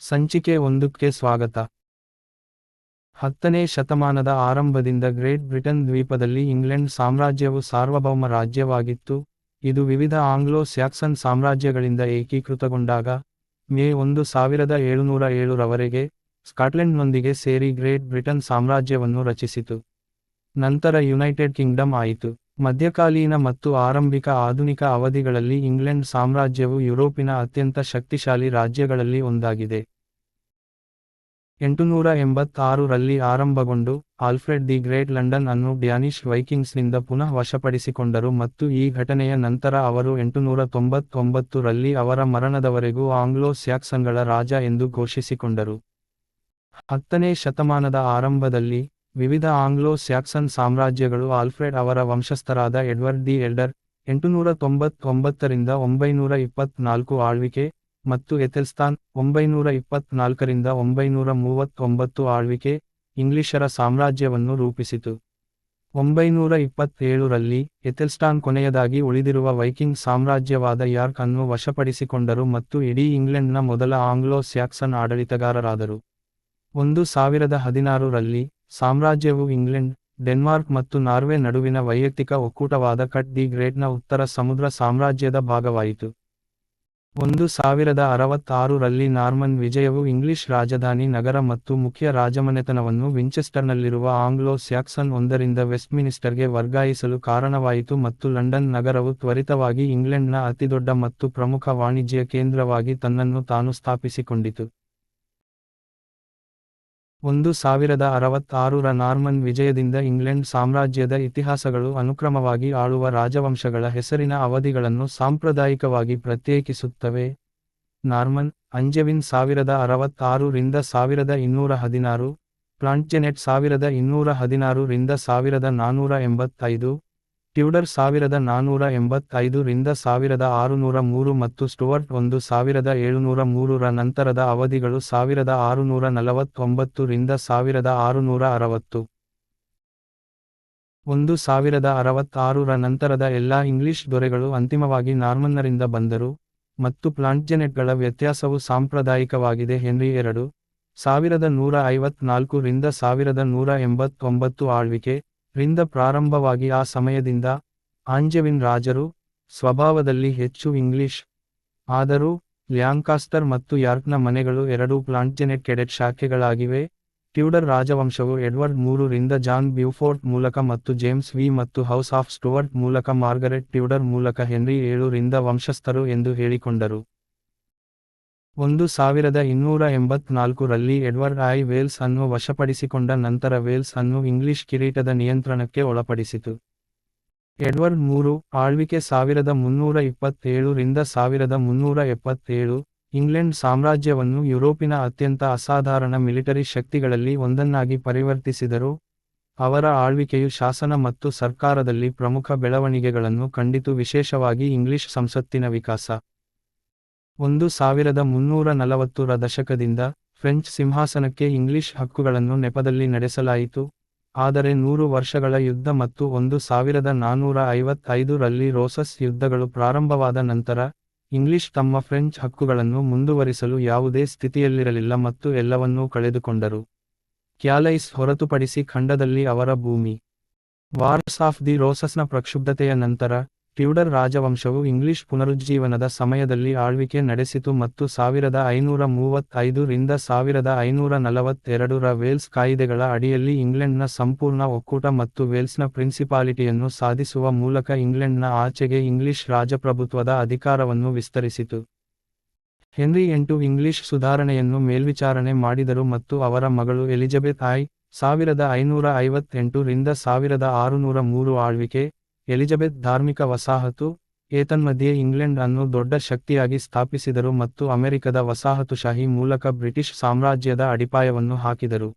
ಸಂಚಿಕೆ ಒಂದಕ್ಕೆ ಸ್ವಾಗತ. ಹತ್ತನೇ ಶತಮಾನದ ಆರಂಭದಿಂದ ಗ್ರೇಟ್ ಬ್ರಿಟನ್ ದ್ವೀಪದಲ್ಲಿ ಇಂಗ್ಲೆಂಡ್ ಸಾಮ್ರಾಜ್ಯವು ಸಾರ್ವಭೌಮ ರಾಜ್ಯವಾಗಿತ್ತು. ಇದು ವಿವಿಧ ಆಂಗ್ಲೋ ಸ್ಯಾಕ್ಸನ್ ಸಾಮ್ರಾಜ್ಯಗಳಿಂದ ಏಕೀಕೃತಗೊಂಡಾಗ, ಮೇ ಒಂದು ಸಾವಿರದ ಏಳುನೂರ ಏಳರವರೆಗೆ, ಸ್ಕಾಟ್ಲೆಂಡ್ನೊಂದಿಗೆ ಸೇರಿ ಗ್ರೇಟ್ ಬ್ರಿಟನ್ ಸಾಮ್ರಾಜ್ಯವನ್ನು ರಚಿಸಿತು. ನಂತರ ಯುನೈಟೆಡ್ ಕಿಂಗ್ಡಮ್ ಆಯಿತು. ಮಧ್ಯಕಾಲೀನ ಮತ್ತು ಆರಂಭಿಕ ಆಧುನಿಕ ಅವಧಿಗಳಲ್ಲಿ ಇಂಗ್ಲೆಂಡ್ ಸಾಮ್ರಾಜ್ಯವು ಯುರೋಪಿನ ಅತ್ಯಂತ ಶಕ್ತಿಶಾಲಿ ರಾಜ್ಯಗಳಲ್ಲಿ ಒಂದಾಗಿದೆ. ಎಂಟುನೂರ ಎಂಬತ್ತಾರು ರಲ್ಲಿ ಆರಂಭಗೊಂಡು ಆಲ್ಫ್ರೆಡ್ ದಿ ಗ್ರೇಟ್ ಲಂಡನ್ ಅನ್ನು ಡ್ಯಾನಿಶ್ ವೈಕಿಂಗ್ಸ್ನಿಂದ ಪುನಃ ವಶಪಡಿಸಿಕೊಂಡರು ಮತ್ತು ಈ ಘಟನೆಯ ನಂತರ ಅವರು ಎಂಟುನೂರ ತೊಂಬತ್ತೊಂಬತ್ತು ರಲ್ಲಿ ಅವರ ಮರಣದವರೆಗೂ ಆಂಗ್ಲೋ ಸ್ಯಾಕ್ಸನ್ಗಳ ರಾಜ ಎಂದು ಘೋಷಿಸಿಕೊಂಡರು. ಹತ್ತನೇ ಶತಮಾನದ ಆರಂಭದಲ್ಲಿ ವಿವಿಧ ಆಂಗ್ಲೋ ಸ್ಯಾಕ್ಸನ್ ಸಾಮ್ರಾಜ್ಯಗಳು ಆಲ್ಫ್ರೆಡ್ ಅವರ ವಂಶಸ್ಥರಾದ ಎಡ್ವರ್ಡ್ ದಿ ಎಲ್ಡರ್ ಎಂಟುನೂರ ತೊಂಬತ್ತೊಂಬತ್ತರಿಂದ ಒಂಬೈನೂರ ಇಪ್ಪತ್ನಾಲ್ಕು ಆಳ್ವಿಕೆ ಮತ್ತು ಎಥೆಲ್ಸ್ತಾನ್ ಒಂಬೈನೂರ ಇಪ್ಪತ್ನಾಲ್ಕರಿಂದ ಒಂಬೈನೂರ ಮೂವತ್ತೊಂಬತ್ತು ಆಳ್ವಿಕೆ ಇಂಗ್ಲಿಷರ ಸಾಮ್ರಾಜ್ಯವನ್ನು ರೂಪಿಸಿತು. ಒಂಬೈನೂರ ಇಪ್ಪತ್ತೇಳರಲ್ಲಿ ಎಥೆಲ್ಸ್ಟಾನ್ ಕೊನೆಯದಾಗಿ ಉಳಿದಿರುವ ವೈಕಿಂಗ್ ಸಾಮ್ರಾಜ್ಯವಾದ ಯಾರ್ಕ್ ಅನ್ನು ವಶಪಡಿಸಿಕೊಂಡರು ಮತ್ತು ಇಡೀ ಇಂಗ್ಲೆಂಡ್ನ ಮೊದಲ ಆಂಗ್ಲೋ ಸ್ಯಾಕ್ಸನ್ ಆಡಳಿತಗಾರರಾದರು. ಒಂದು ಸಾವಿರದ ಹದಿನಾರು ರಲ್ಲಿ ಸಾಮ್ರಾಜ್ಯವು ಇಂಗ್ಲೆಂಡ್, ಡೆನ್ಮಾರ್ಕ್ ಮತ್ತು ನಾರ್ವೆ ನಡುವಿನ ವೈಯಕ್ತಿಕ ಒಕ್ಕೂಟವಾದ ಕಟ್ ದಿ ಗ್ರೇಟ್ನ ಉತ್ತರ ಸಮುದ್ರ ಸಾಮ್ರಾಜ್ಯದ ಭಾಗವಾಯಿತು. ಒಂದು ಸಾವಿರದ ಅರವತ್ತಾರು ರಲ್ಲಿ ನಾರ್ಮನ್ ವಿಜಯವು ಇಂಗ್ಲಿಷ್ ರಾಜಧಾನಿ ನಗರ ಮತ್ತು ಮುಖ್ಯ ರಾಜಮನೆತನವನ್ನು ವಿಂಚೆಸ್ಟರ್ನಲ್ಲಿರುವ ಆಂಗ್ಲೋ ಸ್ಯಾಕ್ಸನ್ ಒಂದರಿಂದ ವೆಸ್ಟ್ಮಿನಿಸ್ಟರ್ಗೆ ವರ್ಗಾಯಿಸಲು ಕಾರಣವಾಯಿತು ಮತ್ತು ಲಂಡನ್ ನಗರವು ತ್ವರಿತವಾಗಿ ಇಂಗ್ಲೆಂಡ್ನ ಅತಿದೊಡ್ಡ ಮತ್ತು ಪ್ರಮುಖ ವಾಣಿಜ್ಯ ಕೇಂದ್ರವಾಗಿ ತನ್ನನ್ನು ತಾನು ಸ್ಥಾಪಿಸಿಕೊಂಡಿತು. ಒಂದು ಸಾವಿರದ ಅರವತ್ತಾರುರ ನಾರ್ಮನ್ ವಿಜಯದಿಂದ ಇಂಗ್ಲೆಂಡ್ ಸಾಮ್ರಾಜ್ಯದ ಇತಿಹಾಸಗಳು ಅನುಕ್ರಮವಾಗಿ ಆಳುವ ರಾಜವಂಶಗಳ ಹೆಸರಿನ ಅವಧಿಗಳನ್ನು ಸಾಂಪ್ರದಾಯಿಕವಾಗಿ ಪ್ರತ್ಯೇಕಿಸುತ್ತವೆ. ನಾರ್ಮನ್, ಅಂಜೆವಿನ್ ಸಾವಿರದ ಅರವತ್ತಾರು ರಿಂದ ಸಾವಿರದ ಇನ್ನೂರ ಹದಿನಾರು ಪ್ಲಾಂಟ್ಜೆನೆಟ್ ಸಾವಿರದ ಇನ್ನೂರ ಹದಿನಾರು ರಿಂದ ಸಾವಿರದ ನಾನೂರ ಎಂಬತ್ತೈದು ಟ್ಯೂಡರ್ ಸಾವಿರದ ನಾನೂರ ಎಂಬತ್ತೈದು ರಿಂದ ಸಾವಿರದ ಆರುನೂರ ಮೂರು ಮತ್ತು ಸ್ಟುವರ್ಟ್ ಒಂದು ಸಾವಿರದ ಏಳುನೂರ ಮೂರರ ನಂತರದ ಅವಧಿಗಳು ಸಾವಿರದ ಆರುನೂರ ನಲವತ್ತೊಂಬತ್ತು ರಿಂದ ಸಾವಿರದ ಆರುನೂರ ಅರವತ್ತು. ಒಂದು ಸಾವಿರದ ಅರವತ್ತಾರರ ನಂತರದ ಎಲ್ಲಾ ಇಂಗ್ಲಿಷ್ ದೊರೆಗಳು ಅಂತಿಮವಾಗಿ ನಾರ್ಮನ್ನರಿಂದ ಬಂದರು ಮತ್ತು ಪ್ಲಾಂಟ್ಜೆನೆಟ್ಗಳ ವ್ಯತ್ಯಾಸವು ಸಾಂಪ್ರದಾಯಿಕವಾಗಿದೆ. ಹೆನ್ರಿ ಎರಡು ಸಾವಿರದ ನೂರ ಐವತ್ನಾಲ್ಕು ರಿಂದ ಸಾವಿರದ ನೂರ ಎಂಬತ್ತೊಂಬತ್ತು ಆಳ್ವಿಕೆ ರಿಂದ ಪ್ರಾರಂಭವಾಗಿ ಆ ಸಮಯದಿಂದ ಆಂಜೆವಿನ್ ರಾಜರು ಸ್ವಭಾವದಲ್ಲಿ ಹೆಚ್ಚು ಇಂಗ್ಲಿಷ್, ಆದರೂ ಲ್ಯಾಂಕಾಸ್ಟರ್ ಮತ್ತು ಯಾರ್ಕ್ನ ಮನೆಗಳು ಎರಡೂ ಪ್ಲಾಂಟ್ಜೆನೆಟ್ ಕೆಡೆಟ್ ಶಾಖೆಗಳಾಗಿವೆ. ಟ್ಯೂಡರ್ ರಾಜವಂಶವು ಎಡ್ವರ್ಡ್ ಮೂರು ರಿಂದ ಜಾನ್ ಬ್ಯೂಫೋರ್ಟ್ ಮೂಲಕ ಮತ್ತು ಜೇಮ್ಸ್ ವಿ ಮತ್ತು ಹೌಸ್ ಆಫ್ ಸ್ಟುವರ್ಟ್ ಮೂಲಕ ಮಾರ್ಗರೆಟ್ ಟ್ಯೂಡರ್ ಮೂಲಕ ಹೆನ್ರಿ ಏಳು ರಿಂದ ವಂಶಸ್ಥರು ಎಂದು ಹೇಳಿಕೊಂಡರು. ಒಂದು ಸಾವಿರದ ಇನ್ನೂರ ಎಂಬತ್ನಾಲ್ಕು ರಲ್ಲಿ ಎಡ್ವರ್ಡ್ ಐ. ವೇಲ್ಸ್ ಅನ್ನು ವಶಪಡಿಸಿಕೊಂಡ ನಂತರ ವೇಲ್ಸ್ ಅನ್ನು ಇಂಗ್ಲಿಷ್ ಕಿರೀಟದ ನಿಯಂತ್ರಣಕ್ಕೆ ಒಳಪಡಿಸಿತು. ಎಡ್ವರ್ಡ್ ಮೂರು, ಆಳ್ವಿಕೆ ಸಾವಿರದ ಮುನ್ನೂರ ಇಪ್ಪತ್ತೇಳು ರಿಂದ ಸಾವಿರದ ಮುನ್ನೂರ ಎಪ್ಪತ್ತೇಳು, ಇಂಗ್ಲೆಂಡ್ ಸಾಮ್ರಾಜ್ಯವನ್ನು ಯುರೋಪಿನ ಅತ್ಯಂತ ಅಸಾಧಾರಣ ಮಿಲಿಟರಿ ಶಕ್ತಿಗಳಲ್ಲಿ ಒಂದನ್ನಾಗಿ ಪರಿವರ್ತಿಸಿದರು. ಅವರ ಆಳ್ವಿಕೆಯು ಶಾಸನ ಮತ್ತು ಸರ್ಕಾರದಲ್ಲಿ ಪ್ರಮುಖ ಬೆಳವಣಿಗೆಗಳನ್ನು ಕಂಡಿತು, ವಿಶೇಷವಾಗಿ ಇಂಗ್ಲಿಷ್ ಸಂಸತ್ತಿನ ವಿಕಾಸ. ಒಂದು ಸಾವಿರದ ಮುನ್ನೂರ ನಲವತ್ತರ ದಶಕದಿಂದ ಫ್ರೆಂಚ್ ಸಿಂಹಾಸನಕ್ಕೆ ಇಂಗ್ಲಿಷ್ ಹಕ್ಕುಗಳನ್ನು ನೆಪದಲ್ಲಿ ನಡೆಸಲಾಯಿತು. ಆದರೆ ನೂರು ವರ್ಷಗಳ ಯುದ್ಧ ಮತ್ತು ಒಂದು ಸಾವಿರದ ನಾನೂರ ಐವತ್ತೈದು ರಲ್ಲಿ ರೋಸಸ್ ಯುದ್ಧಗಳು ಪ್ರಾರಂಭವಾದ ನಂತರ ಇಂಗ್ಲಿಷ್ ತಮ್ಮ ಫ್ರೆಂಚ್ ಹಕ್ಕುಗಳನ್ನು ಮುಂದುವರಿಸಲು ಯಾವುದೇ ಸ್ಥಿತಿಯಲ್ಲಿರಲಿಲ್ಲ ಮತ್ತು ಎಲ್ಲವನ್ನೂ ಕಳೆದುಕೊಂಡರು. ಕ್ಯಾಲೈಸ್ ಹೊರತುಪಡಿಸಿ ಖಂಡದಲ್ಲಿ ಅವರ ಭೂಮಿ. ವಾರ್ಸ್ ಆಫ್ ದಿ ರೋಸಸ್ನ ಪ್ರಕ್ಷುಬ್ಧತೆಯ ನಂತರ ಟ್ಯೂಡರ್ ರಾಜವಂಶವು ಇಂಗ್ಲಿಷ್ ಪುನರುಜ್ಜೀವನದ ಸಮಯದಲ್ಲಿ ಆಳ್ವಿಕೆ ನಡೆಸಿತು ಮತ್ತು ಸಾವಿರದ ಐನೂರ ಮೂವತ್ತೈದು ರಿಂದ ಸಾವಿರದ ಐನೂರ ನಲವತ್ತೆರಡರ ವೇಲ್ಸ್ ಕಾಯಿದೆಗಳ ಅಡಿಯಲ್ಲಿ ಇಂಗ್ಲೆಂಡ್ನ ಸಂಪೂರ್ಣ ಒಕ್ಕೂಟ ಮತ್ತು ವೇಲ್ಸ್ನ ಪ್ರಿನ್ಸಿಪಾಲಿಟಿಯನ್ನು ಸಾಧಿಸುವ ಮೂಲಕ ಇಂಗ್ಲೆಂಡ್ನ ಆಚೆಗೆ ಇಂಗ್ಲಿಷ್ ರಾಜಪ್ರಭುತ್ವದ ಅಧಿಕಾರವನ್ನು ವಿಸ್ತರಿಸಿತು. ಹೆನ್ರಿ ಎಂಟು ಇಂಗ್ಲಿಷ್ ಸುಧಾರಣೆಯನ್ನು ಮೇಲ್ವಿಚಾರಣೆ ಮಾಡಿದರು ಮತ್ತು ಅವರ ಮಗಳು ಎಲಿಜಬೆತ್ ಐ, ಸಾವಿರದ ಐನೂರ ಐವತ್ತೆಂಟು ರಿಂದ ಸಾವಿರದ ಆರುನೂರ ಮೂರು ಆಳ್ವಿಕೆ ಎಲಿಜಬೆತ್ ಧಾರ್ಮಿಕ ವಸಾಹತು, ಏತನ್ಮಧ್ಯೆ ಇಂಗ್ಲೆಂಡ್ ಅನ್ನು ದೊಡ್ಡ ಶಕ್ತಿಯಾಗಿ ಸ್ಥಾಪಿಸಿದರು ಮತ್ತು ಅಮೆರಿಕದ ವಸಾಹತುಶಾಹಿ ಮೂಲಕ ಬ್ರಿಟಿಷ್ ಸಾಮ್ರಾಜ್ಯದ ಅಡಿಪಾಯವನ್ನು ಹಾಕಿದರು.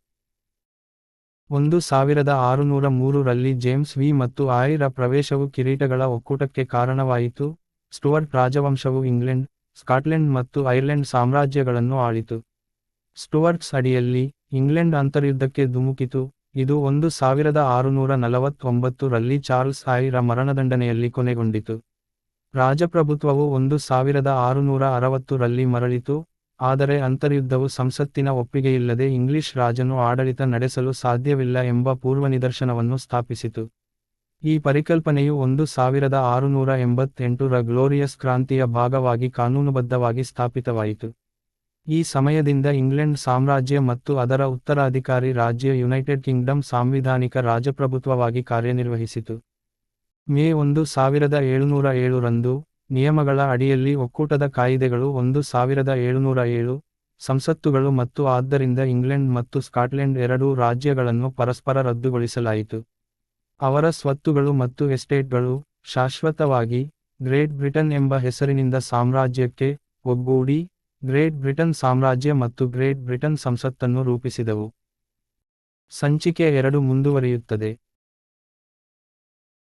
ಒಂದು ಸಾವಿರದ ಆರುನೂರ ಮೂರು ರಲ್ಲಿ ಜೇಮ್ಸ್ ವಿ ಮತ್ತು ಆಯಿರ ಪ್ರವೇಶವು ಕಿರೀಟಗಳ ಒಕ್ಕೂಟಕ್ಕೆ ಕಾರಣವಾಯಿತು. ಸ್ಟುವರ್ಟ್ ರಾಜವಂಶವು ಇಂಗ್ಲೆಂಡ್, ಸ್ಕಾಟ್ಲೆಂಡ್ ಮತ್ತು ಐರ್ಲೆಂಡ್ ಸಾಮ್ರಾಜ್ಯಗಳನ್ನು ಆಳಿತು. ಸ್ಟುವರ್ಟ್ಸ್ ಅಡಿಯಲ್ಲಿ ಇಂಗ್ಲೆಂಡ್ ಅಂತರ್ಯುದ್ಧಕ್ಕೆ ಧುಮುಕಿತು. ಇದು ಒಂದು ಸಾವಿರದ ಆರುನೂರ ನಲವತ್ತೊಂಬತ್ತು ರಲ್ಲಿ ಚಾರ್ಲ್ಸ್ ಐರ ಮರಣದಂಡನೆಯಲ್ಲಿ ಕೊನೆಗೊಂಡಿತು ರಾಜಪ್ರಭುತ್ವವು ಒಂದು ಸಾವಿರದ ಆರುನೂರ ಅರವತ್ತು ರಲ್ಲಿ ಮರಳಿತು, ಆದರೆ ಅಂತರ್ಯುದ್ಧವು ಸಂಸತ್ತಿನ ಒಪ್ಪಿಗೆಯಿಲ್ಲದೆ ಇಂಗ್ಲಿಷ್ ರಾಜನು ಆಡಳಿತ ನಡೆಸಲು ಸಾಧ್ಯವಿಲ್ಲ ಎಂಬ ಪೂರ್ವನಿದರ್ಶನವನ್ನು ಸ್ಥಾಪಿಸಿತು. ಈ ಪರಿಕಲ್ಪನೆಯು ಒಂದು ಸಾವಿರದ ಆರುನೂರ ಎಂಬತ್ತೆಂಟು ರ ಗ್ಲೋರಿಯಸ್ ಕ್ರಾಂತಿಯ ಭಾಗವಾಗಿ ಕಾನೂನುಬದ್ಧವಾಗಿ ಸ್ಥಾಪಿತವಾಯಿತು. ಈ ಸಮಯದಿಂದ ಇಂಗ್ಲೆಂಡ್ ಸಾಮ್ರಾಜ್ಯ ಮತ್ತು ಅದರ ಉತ್ತರಾಧಿಕಾರಿ ರಾಜ್ಯ ಯುನೈಟೆಡ್ ಕಿಂಗ್ಡಮ್ ಸಾಂವಿಧಾನಿಕ ರಾಜಪ್ರಭುತ್ವವಾಗಿ ಕಾರ್ಯನಿರ್ವಹಿಸಿತು. ಮೇ ಒಂದು ಸಾವಿರದ ಏಳುನೂರ ಏಳು ರಂದು, ನಿಯಮಗಳ ಅಡಿಯಲ್ಲಿ ಒಕ್ಕೂಟದ ಕಾಯಿದೆಗಳು ಒಂದು ಸಾವಿರದ ಏಳುನೂರ ಏಳು, ಸಂಸತ್ತುಗಳು ಮತ್ತು ಆದ್ದರಿಂದ ಇಂಗ್ಲೆಂಡ್ ಮತ್ತು ಸ್ಕಾಟ್ಲೆಂಡ್ ಎರಡೂ ರಾಜ್ಯಗಳನ್ನು ಪರಸ್ಪರ ರದ್ದುಗೊಳಿಸಲಾಯಿತು. ಅವರ ಸ್ವತ್ತುಗಳು ಮತ್ತು ಎಸ್ಟೇಟ್ಗಳು, ಶಾಶ್ವತವಾಗಿ, ಗ್ರೇಟ್ ಬ್ರಿಟನ್ ಎಂಬ ಹೆಸರಿನಿಂದ ಸಾಮ್ರಾಜ್ಯಕ್ಕೆ, ಒಗ್ಗೂಡಿ, ಗ್ರೇಟ್ ಬ್ರಿಟನ್ ಸಾಮ್ರಾಜ್ಯ ಮತ್ತು ಗ್ರೇಟ್ ಬ್ರಿಟನ್ ಸಂಸತ್ತನ್ನು ರೂಪಿಸಿದವು. ಸಂಚಿಕೆ ಎರಡು ಮುಂದುವರಿಯುತ್ತದೆ.